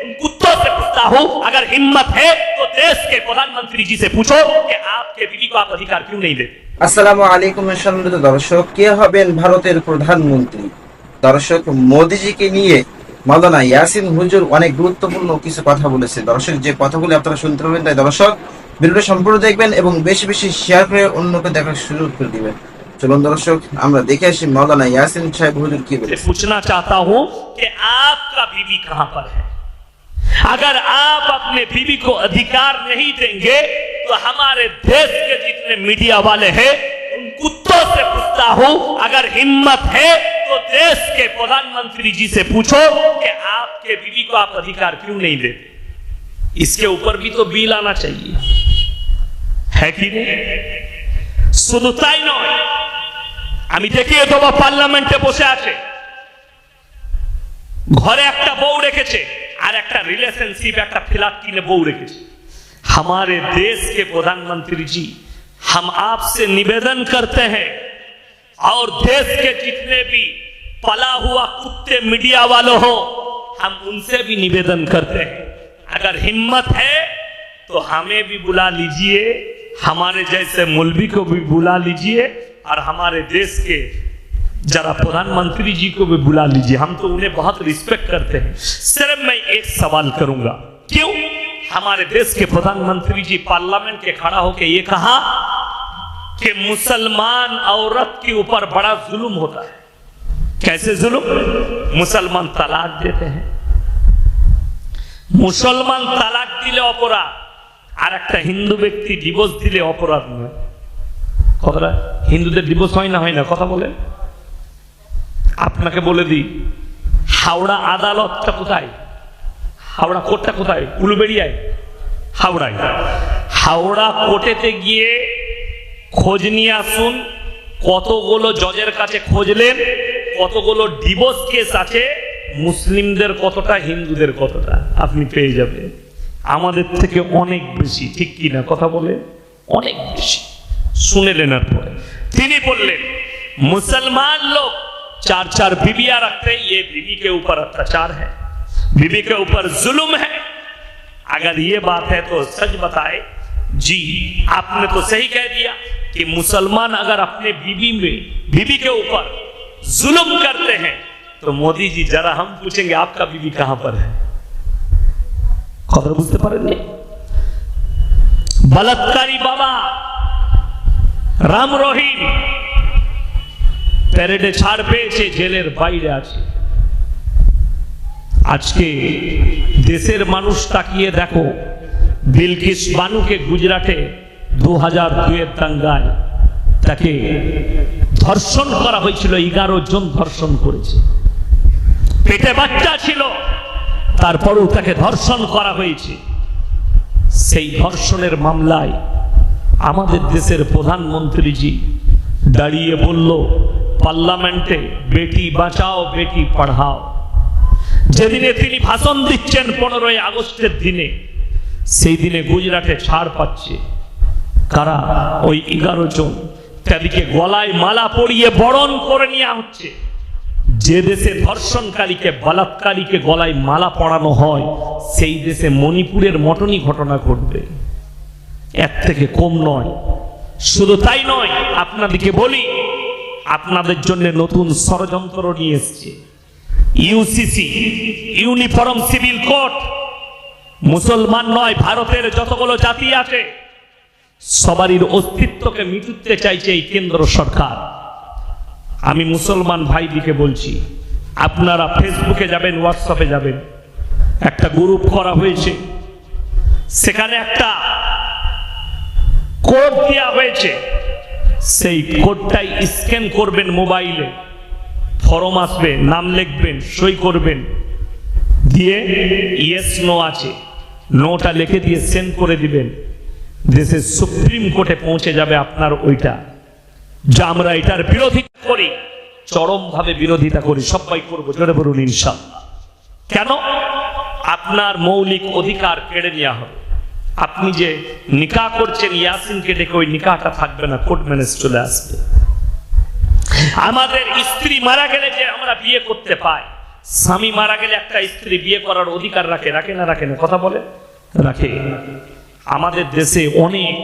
उन कुत्तों से पूछता हूँ अगर हिम्मत है तो देश के प्रधानमंत्री जी से पूछो कि आपके बीवी को आप अधिकार क्यों नहीं देते আসসালামু আলাইকুম সম্মানিত দর্শক কে হবেন ভারতের প্রধানমন্ত্রী দর্শক মোদিজিকে নিয়ে মাওলানা ইয়াসিন হুজুর অনেক গুরুত্বপূর্ণ কিছু কথা বলেছে দর্শক যে কথাগুলো আপনারা শুনতে পাবেন তাই দর্শক ভিডিওটা সম্পূর্ণ দেখবেন এবং বেশি বেশি শেয়ার করে অন্যকে দেখার সুযোগ করে দিবেন চলুন দর্শক আমরা দেখে আসি মাওলানা ইয়াসিন সাহেব হুজুর কি से বলেছে पूछना चाहता हूँ कि आपका बीवी कहाँ पर है अगर आप अपने बीवी को अधिकार नहीं देंगे तो हमारे देश के जितने मीडिया वाले हैं उन कुत्तों से पूछता हूँ अगर हिम्मत है तो देश के प्रधानमंत्री जी से पूछो कि आपके बीवी को आप अधिकार क्यों नहीं देते इसके ऊपर भी तो बिल आना चाहिए है कि नहीं শুধু তাই নয় আমি দেখিয়ে দেবো পার্লামেন্টে বসে আছে ঘরে একটা বউ রেখেছে আর একটা রিলেশনশিপ একটা ফ্ল্যাট কিনে বউ রেখেছে। हमारे देश के प्रधानमंत्री जी हम आपसे निवेदन करते हैं और देश के जितने भी पला हुआ कुत्ते मीडिया वालों हो हम उनसे भी निवेदन करते हैं अगर हिम्मत है तो हमें भी बुला लीजिए हमारे जैसे मुलवी को भी बुला लीजिए और हमारे देश के जरा प्रधानमंत्री जी को भी बुला लीजिए हम तो उन्हें बहुत रिस्पेक्ट करते हैं सिर्फ मैं एक सवाल करूंगा क्यों हमारे देश के प्रधानमंत्री जी पार्लियामेंट के खड़ा होकर ये कहा कि मुसलमान औरत के ऊपर बड़ा जुल्म होता है कैसे जुल्म मुसलमान तलाक देते हैं মুসলমান তালাক দিলে অপরাধ আর একটা হিন্দু ব্যক্তি ডিভোর্স দিলে অপরাধ নয় কথাটা হিন্দুদের ডিভোর্স হয় না হয় না কথা বলে আপনাকে বলে দিই, হাওড়া আদালতটা কোথায়? হাওড়া কোর্টটা কোথায়? উলুবেড়িয়ায়। হাওড়ায়। হাওড়া কোর্টেতে গিয়ে খোঁজ নিয়ে আসুন, কতগুলো জজের কাছে খোঁজলেন, কতগুলো ডিভোর্স কেস আছে, মুসলিমদের কতটা, হিন্দুদের কতটা, আপনি পেয়ে যাবেন। আমাদের থেকে অনেক বেশি, ঠিক কিনা কথা বলে? অনেক বেশি। শুনে নেনার পরে। তিনি বললেন, মুসলমান লোক चार चार बीबियाँ रखते ये बीबी के ऊपर अत्याचार है। बीबी के ऊपर जुल्म है। अगर ये बात है तो सच बताए, जी, आपने तो सही कह दिया कि मुसलमान अगर अपने बीबी में, बीबी के ऊपर जुल्म करते हैं तो मोदी जी, जरा हम पूछेंगे आपका बीबी कहाँ पर है? बोलते बुझते पर बलात्कारी बाबा, राम रोहिणी প্যারেডে ছাড় পেয়েছে জেলের বাইরে আছে। আজকে দেশের মানুষ তাকিয়ে দেখো, বিলকিস বানুকে গুজরাটে দু হাজার দুয়ের দাঙ্গায় তাকে ধর্ষণ করা হয়েছিল, এগারো জন ধর্ষণ করেছে। পেটে বাচ্চা ছিল, তারপরেও তাকে ধর্ষণ করা হয়েছে। সেই ধর্ষণের মামলায় আমাদের দেশের প্রধানমন্ত্রীজি দাঁড়িয়ে বলল পার্লামেন্টে বেটি বাঁচাও, বেটি পড়াও। যেদিনে তিনি ভাষণ দিচ্ছেন পনেরোই আগস্টের দিনে, সেই দিনে গুজরাটে ছাড় পাচ্ছে। কারা? ওই এগারো জন। তাদেরকে গলায় মালা পরিয়ে বরণ করে নেওয়া হচ্ছে। যে দেশে ধর্ষণকারীকে, বলাৎকারীকে গলায় মালা পরানো হয়, সেই দেশে মণিপুরের মটনই ঘটনা ঘটবে। এর থেকে কম নয়। শুধু তাই নয়, আপনাদেরকে বলি আপনাদের জন্য নতুন ষড়যন্ত্র নিয়ে এসছে। ইউসিসি ইউনিফর্ম সিভিল কোড মুসলমান নয়, ভারতের যতগুলো জাতি আছে, সবারই অস্তিত্বকে মিটুতে চাইছে এই কেন্দ্র সরকার। আমি মুসলমান ভাইদিকে বলছি, আপনারা ফেসবুকে যাবেন, হোয়াটসঅ্যাপে যাবেন। একটা গ্রুপ করা হয়েছে। সেখানে একটা কোড দেওয়া হয়েছে। সেই কোডটাই স্ক্যান করবেন মোবাইলে ফরম আসবে, নাম লিখবেন, সই করবেন। দিয়ে ইয়েস নো আছে। নোটা লিখে দিয়ে সেন্ড করে দিবেন। দেশের সুপ্রিম কোর্টে পৌঁছে যাবে আপনার ওইটা। যা আমরা এটার বিরোধিতা করি, চরমভাবে বিরোধিতা করি, সবাই করব, জোরে বলুন ইনশাল্লাহ কেন? আপনার মৌলিক অধিকার কেড়ে নেওয়া হবে। আপনি যে নিকা করছেন, ইয়াসিনকে ডেকে ওই নিকাটা থাকবে না, কোর্ট ম্যানেজ চলে আসবে। আমাদের স্ত্রী মারা গেলে যে আমরা বিয়ে করতে পাই, স্বামী মারা গেলে একটা স্ত্রী বিয়ে করার অধিকার রাখে রাখে না রাখে না, কথা বলে? রাখে। আমাদের দেশে অনেক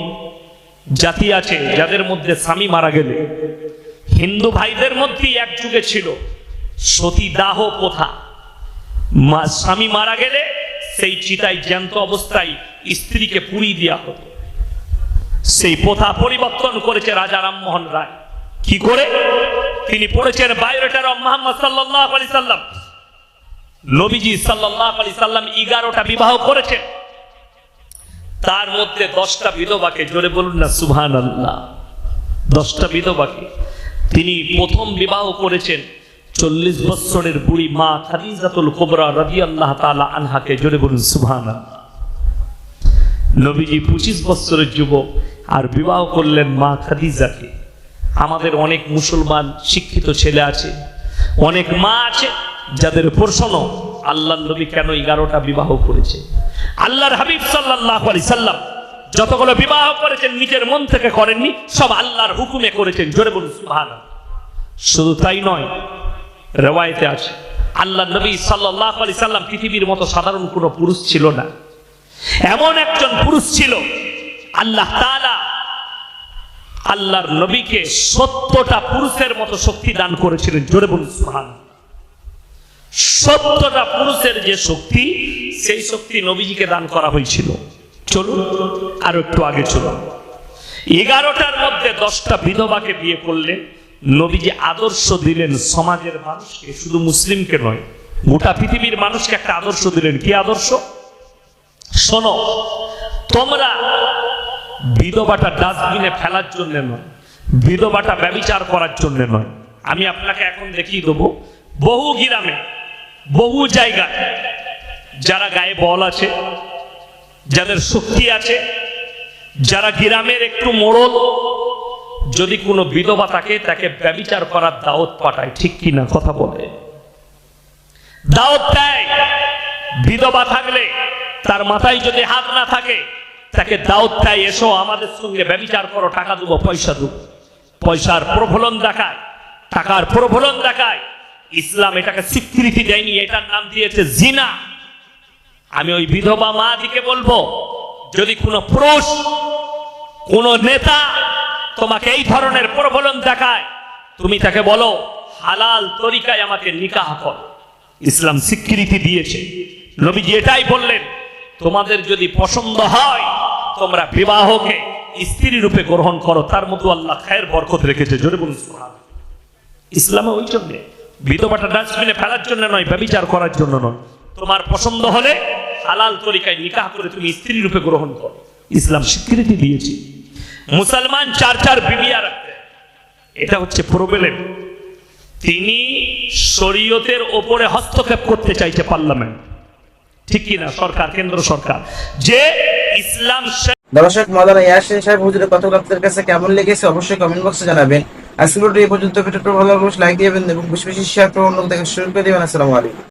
জাতি আছে যাদের মধ্যে স্বামী মারা গেলে, হিন্দু ভাইদের মধ্যেই এক যুগে ছিল সতীদাহ প্রথা। স্বামী মারা গেলে সেই চিতায় জ্যান্ত অবস্থায় স্ত্রীকে পুড়ি দেওয়া হতো। সেই প্রথা পরিবর্তন করেছে রাজা রামমোহন রায়। কি করে? তিনি পড়েছেন বায়োলেটার অফ মোহাম্মদ সাল্লাল্লাহু আলাইহি সাল্লাম। নবীজি সাল্লাল্লাহু আলাইহি সাল্লাম এগারোটা বিবাহ করেছেন। তার মধ্যে দশটা বিধবাকে জোরে বলুন না সুবহান আল্লাহ দশটা বিধবাকে। তিনি প্রথম বিবাহ করেছেন চল্লিশ বৎসরের বুড়ি মা খাদিজাতুল কোবরা রাজি আল্লাহ তালা আনহাকে। জোরে বলুন সুবহান আল্লাহ নবীজি পঁচিশ বৎসরের যুবক আর বিবাহ করলেন মা খাদিজাকে। আমাদের অনেক মুসলমান শিক্ষিত ছেলে আছে, অনেক মা আছে যাদের প্রশ্ন আল্লাহ নবী কেন এগারোটা বিবাহ করেছে? আল্লাহর হাবিব সাল্লাহ সাল্লাম যতগুলো বিবাহ করেছেন, নিজের মন থেকে করেননি, সব আল্লাহর হুকুমে করেছেন, জোরে বলুন সুবহান শুধু তাই নয়, রেওয়ায়তে আছে আল্লাহ নবী সাল্লাহ আলি সাল্লাম পৃথিবীর মতো সাধারণ কোনো পুরুষ ছিল না। এমন একজন পুরুষ ছিল, আল্লাহ তাআলা আল্লাহর নবীকে সত্যটা পুরুষের মতো শক্তি দান করেছিলেন। জোরে বলুন, সুবহান। সত্যটা পুরুষের যে শক্তি, সেই শক্তি নবীজিকে দান করা হয়েছিল। চলুন, আরও একটু আগে চলুন। এগারোটার মধ্যে দশটা বিধবাকে বিয়ে করলে নবীজি আদর্শ দিলেন সমাজের মানুষকে, শুধু মুসলিমকে নয়, গোটা পৃথিবীর মানুষকে একটা আদর্শ দিলেন। কি আদর্শ? শোনো, তোমরা বিধবাটা ডাস্টবিনে ফেলার জন্য নয়, বিধবাটা ব্যবিচার করার জন্য নয়। আমি আপনাকে এখন দেখিয়ে দেবো, বহু গ্রামে, বহু জায়গায় যারা গায়ে বল আছে, যাদের শক্তি আছে, যারা গ্রামের একটু মোড়ল, যদি কোনো বিধবা থাকে তাকে ব্যবিচার করার দাওয়াত পাঠায়, ঠিক কিনা কথা বলে? দাওয়াত দেয়, বিধবা থাকলে তার মাথায় যদি হাত না থাকে, তাকে দাওয়াত দেয়, এসো আমাদের সঙ্গে ব্যবিচার করো, টাকা দেবো, পয়সা দেবো। পয়সার প্রফলন দেখায়, টাকার প্রফলন দেখায়। ইসলাম এটাকে স্বীকৃতি দেয়নি, এটার নাম দিয়েছে জিনা। আমি ওই বিধবা মা দিকে বলব, যদি কোনো পুরুষ, কোন নেতা তোমাকে এই ধরনের প্রবলন দেখায়, তুমি তাকে বলো, হালাল তরিকায় আমাকে নিকাহ কর। ইসলাম স্বীকৃতি দিয়েছে। নবীজি এটাই বললেন। তোমাদের যদি পছন্দ হয়, তোমরা বিবাহকে স্ত্রী রূপে গ্রহণ করো, তার মতো আল্লাহ খায়ের বরকত রেখেছে। জোরে বলুন ইসলামে ওই জন্য, বিধবাটা ডাস্টবিনে ফেলার জন্য নয়, ব্যবিচার করার জন্য নয়। তোমার পছন্দ হলে হালাল তরিকায় নিকাহ করে তুমি স্ত্রী রূপে গ্রহণ করো। ইসলাম স্বীকৃতি দিয়েছে। মুসলমান চার চার বিবিয়া রাখতে এটা হচ্ছে প্রবলেম তিনি শরীয়তের ওপরে হস্তক্ষেপ করতে চাইছে পার্লামেন্ট। ঠিক কিনা? সরকার, কেন্দ্র সরকার। যে ইসলাম দর্শক, মাদানা ইয়াসিন সাহেব হুজুরের কথাগুলো আপনাদের কাছে কেমন লেগেছে অবশ্যই কমেন্ট বক্সে জানাবেন। আজকের এই পর্যন্ত। ভিডিওটা ভালো লাগলে লাইক দিবেন এবং বেশি বেশি শেয়ার করে অন্যদের শুরু করে দিবেন। আসসালামু আলাইকুম।